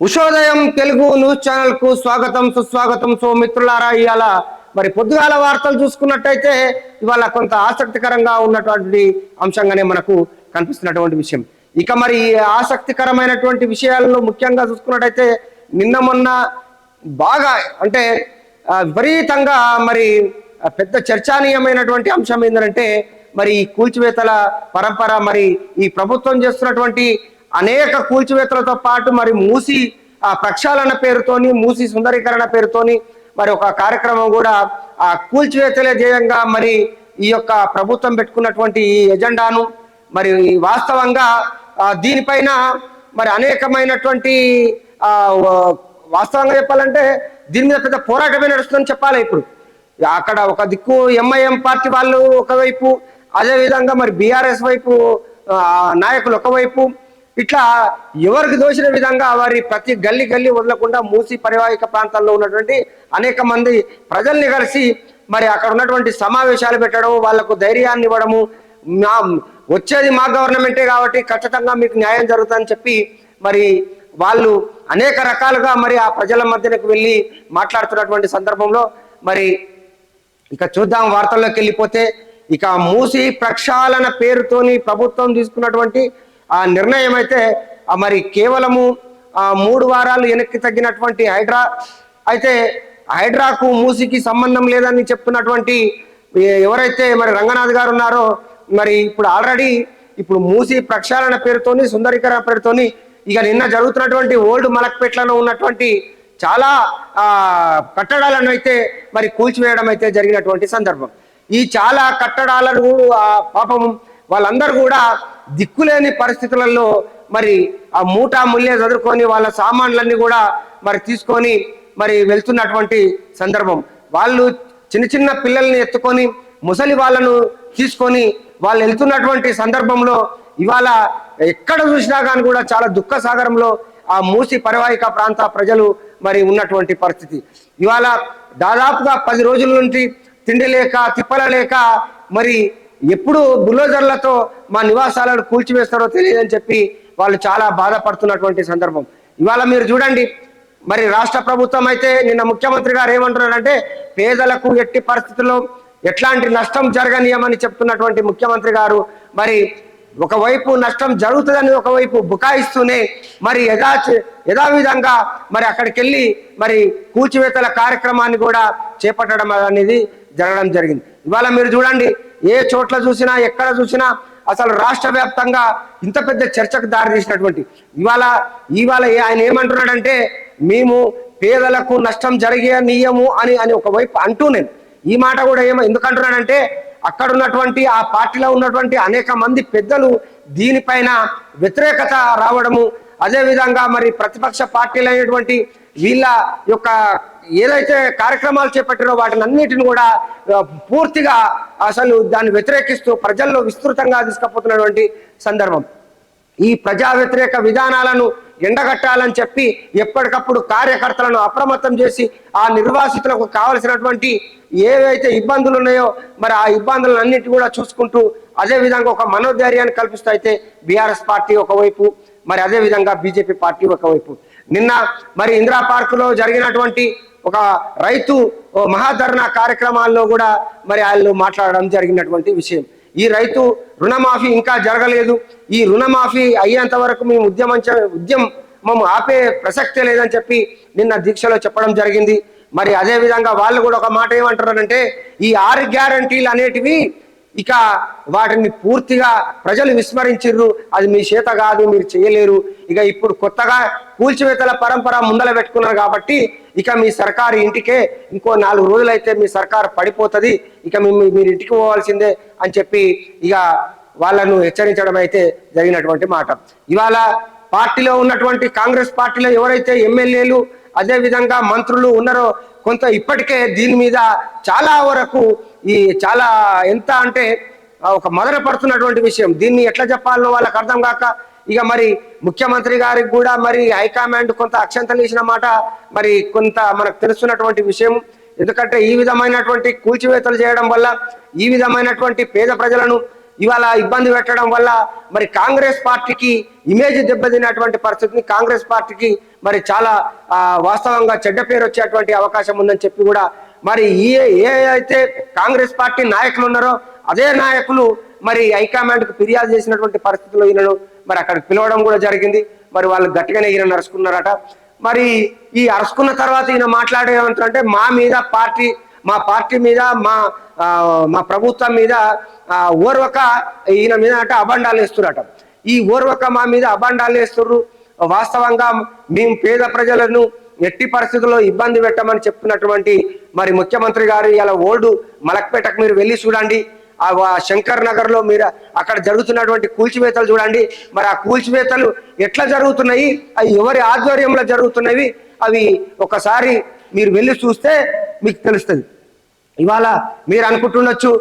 ఉషోదయం Telugu news ఛానల్కు స్వాగతం సుస్వాగతం సో మిత్రులారా ఇవాళ మరి పొద్దుగాల వార్తలు చూసుకున్నట్టయితే ఇవాళ కొంత ఆసక్తికరంగా ఉన్నటువంటి అంశంగానే మనకు కనిపిస్తున్నటువంటి విషయం. ఇక మరి ఆసక్తికరమైనటువంటి విషయాల్లో ముఖ్యంగా చూసుకున్నట్టయితే నిన్న మొన్న బాగా అంటే విపరీతంగా మరి పెద్ద చర్చనీయమైనటువంటి అంశం ఏంటంటే మరి ఈ కూల్చివేతల పరంపర మరి ఈ ప్రభుత్వం చేస్తున్నటువంటి అనేక కూల్చివేతలతో పాటు మరి మూసి ఆ ప్రక్షాళన పేరుతోని మూసి సుందరీకరణ పేరుతోని మరి ఒక కార్యక్రమం కూడా ఆ కూల్చివేతలే ధ్యేయంగా మరి ఈ యొక్క ప్రభుత్వం పెట్టుకున్నటువంటి ఈ ఎజెండాను. మరి వాస్తవంగా దీనిపైన మరి అనేకమైనటువంటి ఆ, వాస్తవంగా చెప్పాలంటే దీని మీద పెద్ద పోరాటమే నడుస్తుందని చెప్పాలి ఇప్పుడు. అక్కడ ఒక దిక్కు ఎంఐఎం పార్టీ వాళ్ళు ఒకవైపు అదేవిధంగా మరి బీఆర్ఎస్ వైపు నాయకులు ఒకవైపు ఇట్లా ఎవరికి దోచిన విధంగా వారి ప్రతి గల్లి గల్లి వదలకుండా మూసి పరివాహిక ప్రాంతాల్లో ఉన్నటువంటి అనేక మంది ప్రజల్ని కలిసి మరి అక్కడ ఉన్నటువంటి సమావేశాలు పెట్టడం వాళ్ళకు ధైర్యాన్ని ఇవ్వడము వచ్చేది మా గవర్నమెంటే కాబట్టి ఖచ్చితంగా మీకు న్యాయం జరుగుతుందని చెప్పి మరి వాళ్ళు అనేక రకాలుగా మరి ఆ ప్రజల మధ్యనకు వెళ్ళి మాట్లాడుతున్నటువంటి సందర్భంలో మరి ఇక చూద్దాం వార్తల్లోకి వెళ్ళిపోతే ఇక మూసి ప్రక్షాళన పేరుతోని ప్రభుత్వం తీసుకున్నటువంటి ఆ నిర్ణయం అయితే మరి కేవలము ఆ మూడు వారాలు వెనక్కి తగ్గినటువంటి హైడ్రా అయితే హైడ్రాకు మూసికి సంబంధం లేదని చెప్తున్నటువంటి ఎవరైతే మరి రంగనాథ్ గారు ఉన్నారో మరి ఇప్పుడు ఆల్రెడీ ఇప్పుడు మూసి ప్రక్షాళన పేరుతోని సుందరీకరణ పేరుతోని ఇక నిన్న జరుగుతున్నటువంటి ఓల్డ్ మలక్పేట్లలో ఉన్నటువంటి చాలా కట్టడాలను అయితే మరి కూల్చివేయడం అయితే జరిగినటువంటి సందర్భం. ఈ చాలా కట్టడాలను పాపం వాళ్ళందరూ కూడా దిక్కులేని పరిస్థితులలో మరి ఆ మూటా ముల్లే చదువుకొని వాళ్ళ సామాన్లన్నీ కూడా మరి తీసుకొని మరి వెళ్తున్నటువంటి సందర్భం. వాళ్ళు చిన్న చిన్న పిల్లల్ని ఎత్తుకొని ముసలి వాళ్ళను తీసుకొని వాళ్ళు వెళ్తున్నటువంటి సందర్భంలో ఇవాళ ఎక్కడ చూసినా కానీ కూడా చాలా దుఃఖ సాగరంలో ఆ మూసి పరివాహిక ప్రాంత ప్రజలు మరి ఉన్నటువంటి పరిస్థితి. ఇవాళ దాదాపుగా పది రోజుల నుండి తిండి లేక తిప్పల లేక మరి ఎప్పుడు బుల్లోజర్లతో మా నివాసాలను కూల్చివేస్తారో తెలియదని చెప్పి వాళ్ళు చాలా బాధపడుతున్నటువంటి సందర్భం. ఇవాళ మీరు చూడండి మరి రాష్ట్ర ప్రభుత్వం అయితే నిన్న ముఖ్యమంత్రి గారు ఏమంటున్నారంటే పేదలకు ఎట్టి పరిస్థితుల్లో ఎట్లాంటి నష్టం జరగనీయమని చెప్తున్నటువంటి ముఖ్యమంత్రి గారు మరి ఒకవైపు నష్టం జరుగుతుందని ఒకవైపు బుకాయిస్తూనే మరి యథా యథావిధంగా మరి అక్కడికి వెళ్ళి మరి కూల్చివేతల కార్యక్రమాన్ని కూడా చేపట్టడం అనేది జరగడం జరిగింది. ఇవాళ మీరు చూడండి ఏ చోట్ల చూసినా ఎక్కడ చూసినా అసలు రాష్ట్ర వ్యాప్తంగా ఇంత పెద్ద చర్చకు దారితీసినటువంటి ఇవాళ ఇవాళ ఆయన ఏమంటున్నాడంటే మేము పేదలకు నష్టం జరిగే నీయము అని అని ఒకవైపు అంటూ నేను. ఈ మాట కూడా ఏమో ఎందుకంటున్నాడంటే అక్కడ ఉన్నటువంటి ఆ పార్టీలో ఉన్నటువంటి అనేక మంది పెద్దలు దీనిపైన వ్యతిరేకత రావడము. అదేవిధంగా మరి ప్రతిపక్ష పార్టీలైనటువంటి వీళ్ళ యొక్క ఏదైతే కార్యక్రమాలు చేపట్టినో వాటిని అన్నిటిని కూడా పూర్తిగా అసలు దాన్ని వ్యతిరేకిస్తూ ప్రజల్లో విస్తృతంగా తీసుకుపోతున్నటువంటి సందర్భం. ఈ ప్రజా వ్యతిరేక విధానాలను ఎండగట్టాలని చెప్పి ఎప్పటికప్పుడు కార్యకర్తలను అప్రమత్తం చేసి ఆ నిర్వాసితులకు కావలసినటువంటి ఏవైతే ఇబ్బందులు ఉన్నాయో మరి ఆ ఇబ్బందులను అన్నిటి కూడా చూసుకుంటూ అదే విధంగా ఒక మనోధైర్యాన్ని కల్పిస్తూ అయితే బీఆర్ఎస్ పార్టీ ఒకవైపు మరి అదే విధంగా బీజేపీ పార్టీ ఒకవైపు. నిన్న మరి ఇందిరా పార్క్లో జరిగినటువంటి ఒక రైతు ఓ కార్యక్రమాల్లో కూడా మరి వాళ్ళు మాట్లాడడం జరిగినటువంటి విషయం. ఈ రైతు రుణమాఫీ ఇంకా జరగలేదు. ఈ రుణమాఫీ అయ్యేంత వరకు మేము ఉద్యమం ఉద్యమం ఆపే ప్రసక్తే లేదని చెప్పి నిన్న దీక్షలో చెప్పడం జరిగింది. మరి అదే విధంగా వాళ్ళు కూడా ఒక మాట ఏమంటారంటే ఈ ఆరు గ్యారంటీలు అనేటివి ఇక వాటిని పూర్తిగా ప్రజలు విస్మరించిర్రు. అది మీ చేత కాదు మీరు చేయలేరు. ఇక ఇప్పుడు కొత్తగా కూల్చివేతల పరంపర ముందల పెట్టుకున్నారు కాబట్టి ఇక మీ సర్కారు ఇంటికే ఇంకో నాలుగు రోజులైతే మీ సర్కారు పడిపోతుంది. ఇక మీరు ఇంటికి పోవాల్సిందే అని చెప్పి ఇక వాళ్ళను హెచ్చరించడం అయితే జరిగినటువంటి మాట. ఇవాళ పార్టీలో ఉన్నటువంటి కాంగ్రెస్ పార్టీలో ఎవరైతే ఎమ్మెల్యేలు అదేవిధంగా మంత్రులు ఉన్నారో కొంత ఇప్పటికే దీని మీద చాలా వరకు ఈ చాలా ఎంత అంటే ఒక మొదల పడుతున్నటువంటి విషయం. దీన్ని ఎట్లా చెప్పాలో వాళ్ళకి అర్థం కాక ఇక మరి ముఖ్యమంత్రి గారికి కూడా మరి హైకమాండ్ కొంత అక్షంతలు ఇచ్చిన మాట మరి కొంత మనకు తెలుస్తున్నటువంటి విషయం. ఎందుకంటే ఈ విధమైనటువంటి కూల్చివేతలు చేయడం వల్ల ఈ విధమైనటువంటి పేద ప్రజలను ఇవాళ ఇబ్బంది పెట్టడం వల్ల మరి కాంగ్రెస్ పార్టీకి ఇమేజ్ దెబ్బతిన్నటువంటి పరిస్థితిని కాంగ్రెస్ పార్టీకి మరి చాలా వాస్తవంగా చెడ్డ పేరు వచ్చేటువంటి అవకాశం ఉందని చెప్పి కూడా మరి ఏ ఏ అయితే కాంగ్రెస్ పార్టీ నాయకులు ఉన్నారో అదే నాయకులు మరి హైకమాండ్కి ఫిర్యాదు చేసినటువంటి పరిస్థితుల్లో ఈయనను మరి అక్కడికి పిలవడం కూడా జరిగింది. మరి వాళ్ళు గట్టిగానే ఈయన నడుచుకున్నారట. మరి ఈ అరుచుకున్న తర్వాత ఈయన మాట్లాడేమంటారంటే మా మీద పార్టీ మా పార్టీ మీద మా మా ప్రభుత్వం మీద ఓర్వక ఈయన మీద అంటే అబండాలు వేస్తున్నట. ఈ ఓర్వక మా మీద అబండాలు వేస్తుర్రు. వాస్తవంగా మేము పేద ప్రజలను ఎట్టి పరిస్థితుల్లో ఇబ్బంది పెట్టమని చెప్తున్నటువంటి మరి ముఖ్యమంత్రి గారు ఇలా ఓల్డ్ మలక్పేటకు మీరు వెళ్ళి చూడండి. ఆ శంకర్ నగర్లో మీరు అక్కడ జరుగుతున్నటువంటి కూల్చివేతలు చూడండి. మరి ఆ కూల్చివేతలు ఎట్లా జరుగుతున్నాయి? అవి ఎవరి ఆధ్వర్యంలో జరుగుతున్నవి? అవి ఒకసారి మీరు వెళ్ళి చూస్తే మీకు తెలుస్తుంది. ఇవాళ మీరు అనుకుంటుండొచ్చు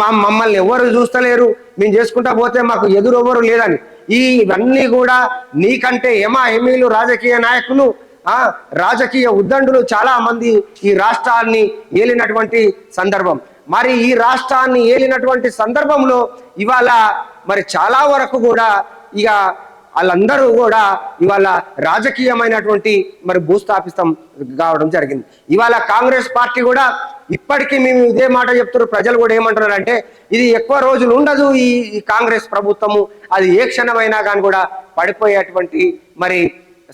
మా మమ్మల్ని ఎవరు చూస్తలేరు మేము చేసుకుంటా పోతే మాకు ఎదురు ఎవరు లేదని ఈ ఇవన్నీ కూడా నీకంటే ఎమా ఎమీలు రాజకీయ నాయకులు ఆ రాజకీయ ఉద్దండులు చాలా మంది ఈ రాష్ట్రాన్ని ఏలినటువంటి సందర్భం. మరి ఈ రాష్ట్రాన్ని ఏలినటువంటి సందర్భంలో ఇవాళ మరి చాలా వరకు కూడా ఇక వాళ్ళందరూ కూడా ఇవాళ రాజకీయమైనటువంటి మరి భూస్థాపితం కావడం జరిగింది. ఇవాళ కాంగ్రెస్ పార్టీ కూడా ఇప్పటికీ మేము ఇదే మాట చెప్తున్నారు. ప్రజలు కూడా ఏమంటున్నారు అంటే ఇది ఎక్కువ రోజులు ఉండదు ఈ కాంగ్రెస్ ప్రభుత్వము. అది ఏ క్షణమైనా కానీ కూడా పడిపోయేటువంటి మరి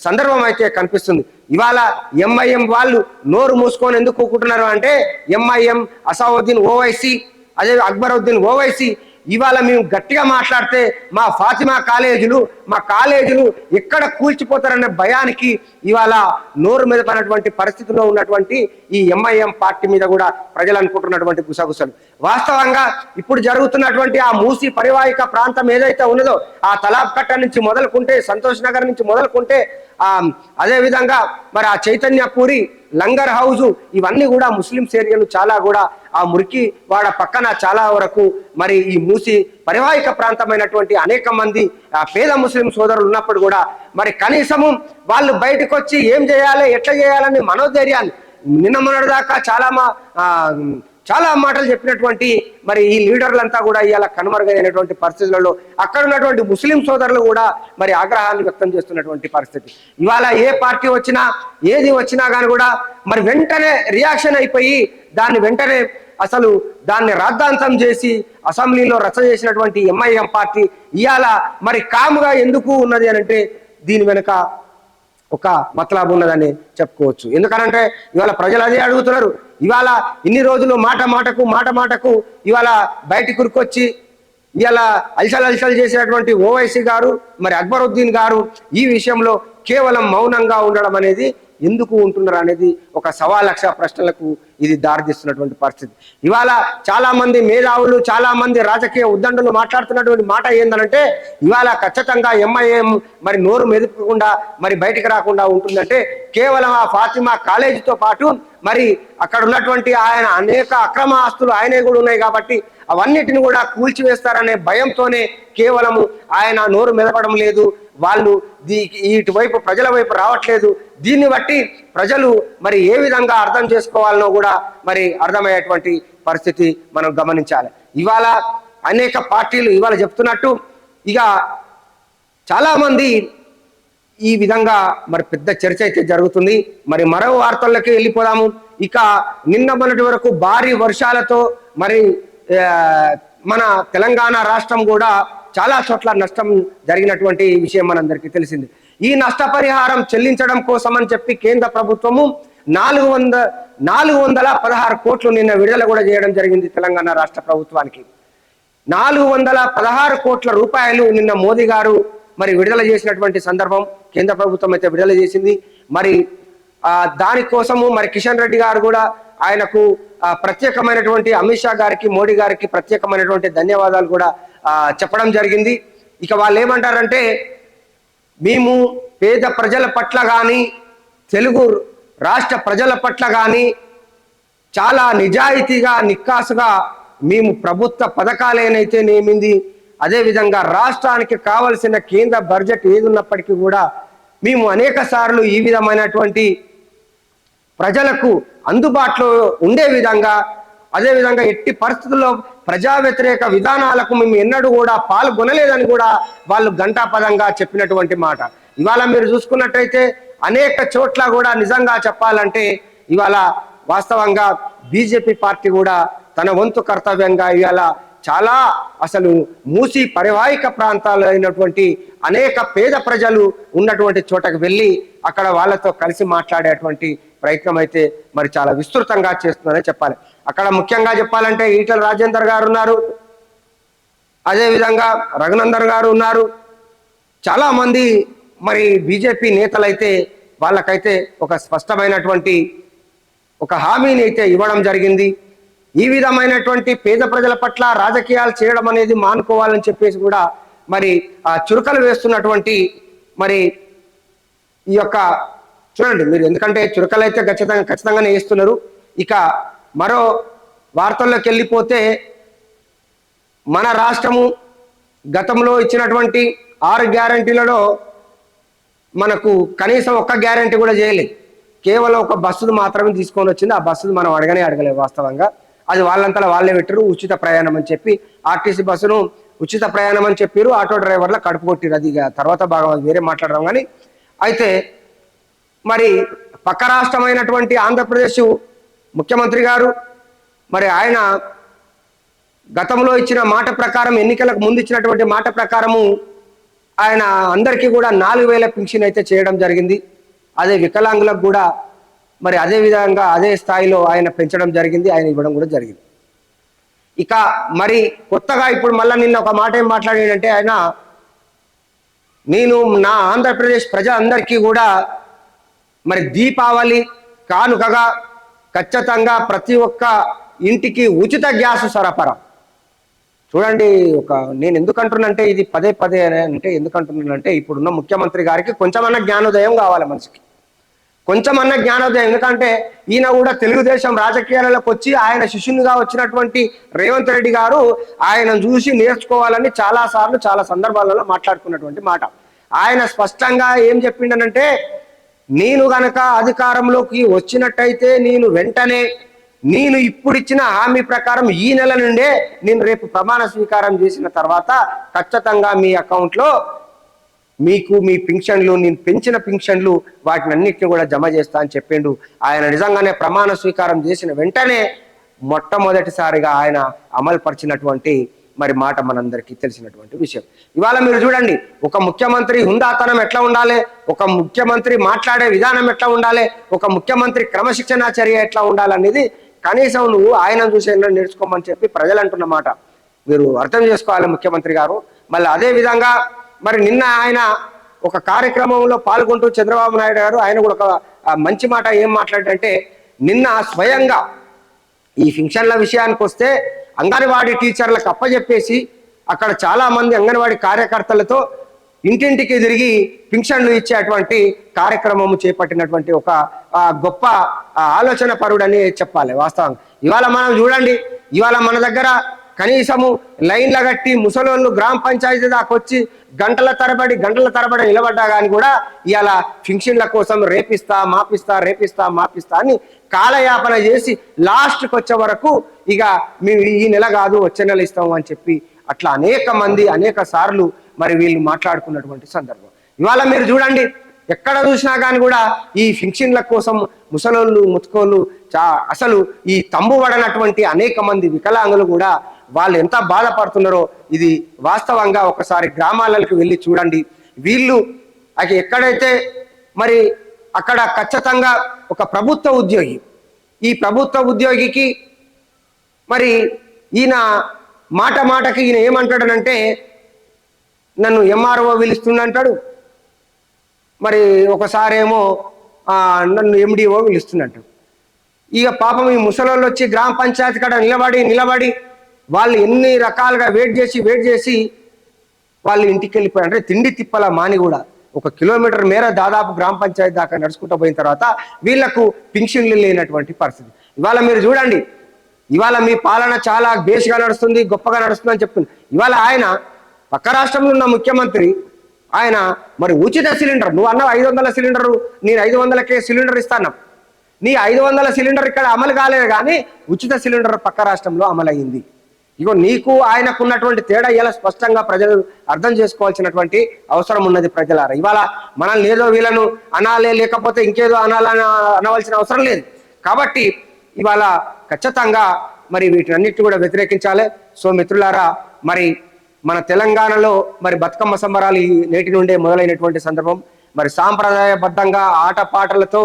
సందర్భం అయితే కనిపిస్తుంది. ఇవాళ ఎంఐఎం వాళ్ళు నోరు మూసుకొని ఎందుకు కూకుంటున్నారు అంటే ఎంఐఎం అసావుద్దీన్ ఓవైసీ అదే అక్బరుద్దీన్ ఓవైసీ ఇవాళ మేము గట్టిగా మాట్లాడితే మా ఫాతిమా కాలేజీలు మా కాలేజీలు ఎక్కడ కూల్చిపోతారనే భయానికి ఇవాళ నోరు మీద పడినటువంటి పరిస్థితిలో ఉన్నటువంటి ఈ ఎంఐఎం పార్టీ మీద కూడా ప్రజలు అనుకుంటున్నటువంటి గుసగుసలు. వాస్తవంగా ఇప్పుడు జరుగుతున్నటువంటి ఆ మూసి పరివాహిక ప్రాంతం ఏదైతే ఉన్నదో ఆ తలాబ్ కట్ట నుంచి మొదలుకుంటే సంతోష్ నగర్ నుంచి మొదలుకుంటే ఆ అదేవిధంగా మరి ఆ చైతన్యపూరి లంగర్ హౌస్ ఇవన్నీ కూడా ముస్లింస్ ఏరియాలు చాలా కూడా ఆ మురికి వాడ పక్కన చాలా వరకు మరి ఈ మూసి పరివాహిక ప్రాంతమైనటువంటి అనేక మంది ఆ పేద ముస్లిం సోదరులు ఉన్నప్పుడు కూడా మరి కనీసము వాళ్ళు బయటకు వచ్చి ఏం చేయాలి ఎట్లా చేయాలని మనోధైర్యాన్ని నిన్న మొన్నటిదాకా చాలా మా చాలా మాటలు చెప్పినటువంటి మరి ఈ లీడర్లంతా కూడా ఇవాళ కనుమరుగైనటువంటి పరిస్థితులలో అక్కడ ఉన్నటువంటి ముస్లిం సోదరులు కూడా మరి ఆగ్రహాన్ని వ్యక్తం చేస్తున్నటువంటి పరిస్థితి. ఇవాళ ఏ పార్టీ వచ్చినా ఏది వచ్చినా కానీ కూడా మరి వెంటనే రియాక్షన్ అయిపోయి దాన్ని వెంటనే అసలు దాన్ని రాద్ధాంతం చేసి అసెంబ్లీలో రచ్చ చేసినటువంటి ఎంఐఎం పార్టీ ఇవాళ మరి కాముగా ఎందుకు ఉన్నది అని అంటే దీని వెనుక ఒక మతలాబు ఉన్నదని చెప్పుకోవచ్చు. ఎందుకనంటే ఇవాళ ప్రజలు అదే అడుగుతున్నారు. ఇవాళ ఇన్ని రోజులు మాట మాటకు మాట మాటకు ఇవాళ బయట కురికొచ్చి ఇవాళ అల్సల్ అల్సల్ చేసేటువంటి ఓవైసీ గారు మరి అక్బరుద్దీన్ గారు ఈ విషయంలో కేవలం మౌనంగా ఉండడం అనేది ఎందుకు ఉంటున్నారు అనేది ఒక సవా లక్ష ప్రశ్నలకు ఇది దారితీస్తున్నటువంటి పరిస్థితి. ఇవాళ చాలా మంది మేధావులు చాలామంది రాజకీయ ఉద్దండులు మాట్లాడుతున్నటువంటి మాట ఏందనంటే ఇవాళ ఖచ్చితంగా ఎంఐఎం మరి నోరు మెదుపకుండా మరి బయటికి రాకుండా ఉంటుందంటే కేవలం ఆ ఫాతిమా కాలేజీతో పాటు మరి అక్కడ ఉన్నటువంటి ఆయన అనేక అక్రమ ఆస్తులు ఆయనే కూడా ఉన్నాయి కాబట్టి అవన్నిటిని కూడా కూల్చివేస్తారనే భయంతోనే కేవలము ఆయన నోరు మెదపడం లేదు. వాళ్ళు దీ ఇటువైపు ప్రజల వైపు రావట్లేదు. దీన్ని బట్టి ప్రజలు మరి ఏ విధంగా అర్థం చేసుకోవాలనో కూడా మరి అర్థమయ్యేటువంటి పరిస్థితి మనం గమనించాలి. ఇవాళ అనేక పార్టీలు ఇవాళ చెప్తున్నట్టు ఇక చాలామంది ఈ విధంగా మరి పెద్ద చర్చ అయితే జరుగుతుంది. మరి మరో వార్తల్లోకి వెళ్ళిపోదాము. ఇక నిన్న మొన్నటి వరకు భారీ వర్షాలతో మరి మన తెలంగాణ రాష్ట్రం కూడా చాలా చోట్ల నష్టం జరిగినటువంటి విషయం మనందరికీ తెలిసింది. ఈ నష్టపరిహారం చెల్లించడం కోసం అని చెప్పి కేంద్ర ప్రభుత్వము నాలుగు వంద నాలుగు వందల పదహారు కోట్లు నిన్న విడుదల కూడా చేయడం జరిగింది తెలంగాణ రాష్ట్ర ప్రభుత్వానికి. నాలుగు వందల పదహారు కోట్ల రూపాయలు నిన్న మోదీ గారు మరి విడుదల చేసినటువంటి సందర్భం కేంద్ర ప్రభుత్వం అయితే విడుదల చేసింది. మరి ఆ దానికోసము మరి కిషన్ రెడ్డి గారు కూడా ఆయనకు ప్రత్యేకమైనటువంటి అమిత్ షా గారికి మోడీ గారికి ప్రత్యేకమైనటువంటి ధన్యవాదాలు కూడా చెప్పడం జరిగింది. ఇక వాళ్ళు ఏమంటారంటే మేము పేద ప్రజల పట్ల కానీ తెలుగు రాష్ట్ర ప్రజల పట్ల కానీ చాలా నిజాయితీగా నిక్కాసుగా మేము ప్రభుత్వ పథకాలేనైతే నేమింది అదేవిధంగా రాష్ట్రానికి కావలసిన కేంద్ర బడ్జెట్ ఏది ఉన్నప్పటికీ కూడా మేము అనేక సార్లు ఈ విధమైనటువంటి ప్రజలకు అందుబాటులో ఉండే విధంగా అదేవిధంగా ఎట్టి పరిస్థితుల్లో ప్రజా వ్యతిరేక విధానాలకు మేము ఎన్నడూ కూడా పాల్గొనలేదని కూడా వాళ్ళు ఘంటాపదంగా చెప్పినటువంటి మాట. ఇవాళ మీరు చూసుకున్నట్టయితే అనేక చోట్ల కూడా నిజంగా చెప్పాలంటే ఇవాళ వాస్తవంగా బీజేపీ పార్టీ కూడా తన వంతు కర్తవ్యంగా ఇవాళ చాలా అసలు మూసి పరివాహిక ప్రాంతాలు అయినటువంటి అనేక పేద ప్రజలు ఉన్నటువంటి చోటకు వెళ్ళి అక్కడ వాళ్ళతో కలిసి మాట్లాడేటువంటి ప్రయత్నం అయితే మరి చాలా విస్తృతంగా చేస్తున్నారని చెప్పాలి. అక్కడ ముఖ్యంగా చెప్పాలంటే ఈటల రాజేందర్ గారు ఉన్నారు. అదేవిధంగా రఘునందర్ గారు ఉన్నారు. చాలా మంది మరి బీజేపీ నేతలైతే వాళ్ళకైతే ఒక స్పష్టమైనటువంటి ఒక హామీని అయితే ఇవ్వడం జరిగింది. ఈ విధమైనటువంటి పేద ప్రజల పట్ల రాజకీయాలు చేయడం అనేది మానుకోవాలని చెప్పేసి కూడా మరి ఆ చురుకలు వేస్తున్నటువంటి మరి ఈ యొక్క చూడండి మీరు ఎందుకంటే చురకలు అయితే ఖచ్చితంగా ఖచ్చితంగానే వేస్తున్నారు ఇక మరో వార్తల్లోకి వెళ్ళిపోతే మన రాష్ట్రము గతంలో ఇచ్చినటువంటి ఆరు గ్యారంటీలలో మనకు కనీసం ఒక్క గ్యారంటీ కూడా చేయలేదు. కేవలం ఒక బస్సును మాత్రమే తీసుకొని వచ్చింది. ఆ బస్సును మనం అడగనే అడగలేదు వాస్తవంగా. అది వాళ్ళంతా వాళ్ళే పెట్టారు ఉచిత ప్రయాణం అని చెప్పి. ఆర్టీసీ బస్సును ఉచిత ప్రయాణం అని చెప్పారు ఆటో డ్రైవర్ల కడుపు కొట్టిరు అది తర్వాత బాగా వేరే మాట్లాడడం కానీ. అయితే మరి పక్క రాష్ట్రమైనటువంటి ఆంధ్రప్రదేశ్ ముఖ్యమంత్రి గారు మరి ఆయన గతంలో ఇచ్చిన మాట ప్రకారం ఎన్నికలకు ముందు ఇచ్చినటువంటి మాట ప్రకారము ఆయన అందరికీ కూడా నాలుగు వేల పింఛన్ అయితే చేయడం జరిగింది. అదే వికలాంగులకు కూడా మరి అదే విధంగా అదే స్థాయిలో ఆయన పెంచడం జరిగింది ఆయన ఇవ్వడం కూడా జరిగింది. ఇక మరి కొత్తగా ఇప్పుడు మళ్ళీ నిన్న ఒక మాట ఏం మాట్లాడాడంటే ఆయన నేను నా ఆంధ్రప్రదేశ్ ప్రజలందరికీ కూడా మరి దీపావళి కానుకగా ఖచ్చితంగా ప్రతి ఒక్క ఇంటికి ఉచిత గ్యాస్ సరఫరా. చూడండి ఒక నేను ఎందుకు అంటున్నానంటే ఇది పదే పదే అంటే ఎందుకు అంటున్నానంటే ఇప్పుడున్న ముఖ్యమంత్రి గారికి కొంచెమన్నా జ్ఞానోదయం కావాలి మనిషికి. కొంచెమన్నా జ్ఞానోదయం ఎందుకంటే ఈయన కూడా తెలుగుదేశం రాజకీయాలకు వచ్చి ఆయన శిష్యునిగా వచ్చినటువంటి రేవంత్ రెడ్డి గారు ఆయన చూసి నేర్చుకోవాలని చాలా సార్లు చాలా సందర్భాలలో మాట్లాడుకున్నటువంటి మాట. ఆయన స్పష్టంగా ఏం చెప్పిండనంటే నేను గనక అధికారంలోకి వచ్చినట్టయితే నేను వెంటనే నేను ఇప్పుడు ఇచ్చిన హామీ ప్రకారం ఈ నెల నుండే నేను రేపు ప్రమాణ స్వీకారం చేసిన తర్వాత ఖచ్చితంగా మీ అకౌంట్లో మీకు మీ పింఛన్లు నేను పెంచిన పింఛన్లు వాటిని అన్నిటిని కూడా జమ చేస్తా అని చెప్పిండు. ఆయన నిజంగానే ప్రమాణ స్వీకారం చేసిన వెంటనే మొట్టమొదటిసారిగా ఆయన అమలుపరిచినటువంటి మరి మాట మనందరికీ తెలిసినటువంటి విషయం. ఇవాళ మీరు చూడండి ఒక ముఖ్యమంత్రి హుందాతనం ఎట్లా ఉండాలి? ఒక ముఖ్యమంత్రి మాట్లాడే విధానం ఎట్లా ఉండాలి? ఒక ముఖ్యమంత్రి క్రమశిక్షణ చర్య ఎట్లా ఉండాలనేది కనీసం నువ్వు ఆయన చూసే నేర్చుకోమని చెప్పి ప్రజలు అంటున్నమాట మీరు అర్థం చేసుకోవాలి ముఖ్యమంత్రి గారు. మళ్ళీ అదే విధంగా మరి నిన్న ఆయన ఒక కార్యక్రమంలో పాల్గొంటూ చంద్రబాబు నాయుడు గారు ఆయన కూడా ఒక మంచి మాట ఏం మాట్లాడంటే నిన్న స్వయంగా ఈ ఫింక్షన్ల విషయానికి వస్తే అంగన్వాడీ టీచర్లకు అప్పచెప్పేసి అక్కడ చాలామంది అంగన్వాడీ కార్యకర్తలతో ఇంటింటికి తిరిగి పింఛన్లు ఇచ్చేటువంటి కార్యక్రమము చేపట్టినటువంటి ఒక గొప్ప ఆలోచన పరుడని చెప్పాలి వాస్తవం ఇవాళ మనం చూడండి ఇవాళ మన దగ్గర కనీసము లైన్ల కట్టి ముసలోళ్ళు గ్రామ పంచాయతీ దాకా వచ్చి గంటల తరబడి గంటల తరబడి నిలబడ్డా కానీ కూడా ఇలా ఫింక్షన్ల కోసం రేపిస్తా మాపిస్తా రేపిస్తా మాపిస్తా అని కాలయాపన చేసి లాస్ట్కి వచ్చే వరకు ఇక మేము ఈ నెల కాదు వచ్చే నెల ఇస్తాము అని చెప్పి అట్లా అనేక మంది అనేక సార్లు మరి వీళ్ళు మాట్లాడుకున్నటువంటి సందర్భం. ఇవాళ మీరు చూడండి ఎక్కడ చూసినా కానీ కూడా ఈ ఫింక్షన్ల కోసం ముసలోళ్ళు ముతుకోళ్ళు చా అసలు ఈ తంబు పడనటువంటి అనేక మంది వికలాంగులు కూడా వాళ్ళు ఎంత బాధపడుతున్నారో ఇది వాస్తవంగా ఒకసారి గ్రామాలకు వెళ్ళి చూడండి. వీళ్ళు అది ఎక్కడైతే మరి అక్కడ ఖచ్చితంగా ఒక ప్రభుత్వ ఉద్యోగి ఈ ప్రభుత్వ ఉద్యోగికి మరి ఈయన మాట మాటకి ఈయన ఏమంటాడనంటే నన్ను ఎంఆర్ఓ పిలుస్తుందంటాడు మరి ఒకసారేమో నన్ను ఎండిఓ పిలుస్తుందంటాడు ఇక పాపం ఈ ముసలోళ్ళు వచ్చి గ్రామ పంచాయతీ కాడ నిలబడి నిలబడి వాళ్ళు ఎన్ని రకాలుగా వెయిట్ చేసి వెయిట్ చేసి వాళ్ళు ఇంటికి వెళ్ళిపోయారు అంటే తిండి తిప్పల మాని కూడా ఒక కిలోమీటర్ మేర దాదాపు గ్రామ పంచాయతీ దాకా నడుచుకుంటూ పోయిన తర్వాత వీళ్ళకు పింఛన్లు లేనటువంటి పరిస్థితి. ఇవాళ మీరు చూడండి ఇవాళ మీ పాలన చాలా బేస్గా నడుస్తుంది గొప్పగా నడుస్తుంది అని చెప్తుంది. ఇవాళ ఆయన పక్క రాష్ట్రంలో ఉన్న ముఖ్యమంత్రి ఆయన మరి ఉచిత సిలిండర్ నువ్వు అన్న ఐదు వందల సిలిండర్ నేను ఐదు వందలకే సిలిండర్ ఇస్తాను. నీ ఐదు వందల సిలిండర్ ఇక్కడ అమలు కాలేదు కానీ ఉచిత సిలిండర్ పక్క రాష్ట్రంలో అమలయ్యింది. ఇగో నీకు ఆయనకు ఉన్నటువంటి తేడా ఇలా స్పష్టంగా ప్రజలు అర్థం చేసుకోవాల్సినటువంటి అవసరం ఉన్నది ప్రజలారా. ఇవాళ మనల్ని ఏదో వీళ్ళను అనాలే లేకపోతే ఇంకేదో అనాలని అనవలసిన అవసరం లేదు. కాబట్టి ఇవాళ ఖచ్చితంగా మరి వీటినన్నిటి కూడా వ్యతిరేకించాలి. సో మిత్రులారా మరి మన తెలంగాణలో మరి బతుకమ్మ సంబరాలు ఈ నేటి నుండే మొదలైనటువంటి సందర్భం. మరి సాంప్రదాయబద్ధంగా ఆటపాటలతో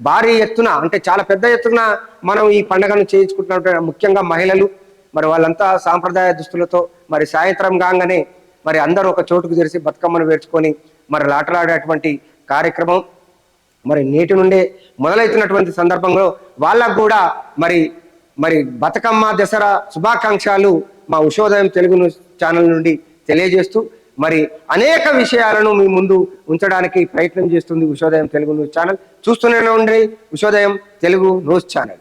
భారీ ఎత్తున అంటే చాలా పెద్ద ఎత్తున మనం ఈ పండుగను చేయించుకుంటున్నటువంటి ముఖ్యంగా మహిళలు మరి వాళ్ళంతా సాంప్రదాయ దుస్తులతో మరి సాయంత్రం కాగానే మరి అందరూ ఒక చోటుకు చేసి బతుకమ్మను వేర్చుకొని మరి లాటలాడేటువంటి కార్యక్రమం మరి నేటి నుండే మొదలవుతున్నటువంటి సందర్భంలో వాళ్ళకు కూడా మరి మరి బతుకమ్మ దసరా శుభాకాంక్షలు మా ఉషోదయం తెలుగు న్యూస్ ఛానల్ నుండి తెలియజేస్తూ మరి అనేక విషయాలను మీ ముందు ఉంచడానికి ప్రయత్నం చేస్తుంది ఉషోదయం తెలుగు న్యూస్ ఛానల్. చూస్తూనే ఉండండి ఉషోదయం తెలుగు న్యూస్ ఛానల్.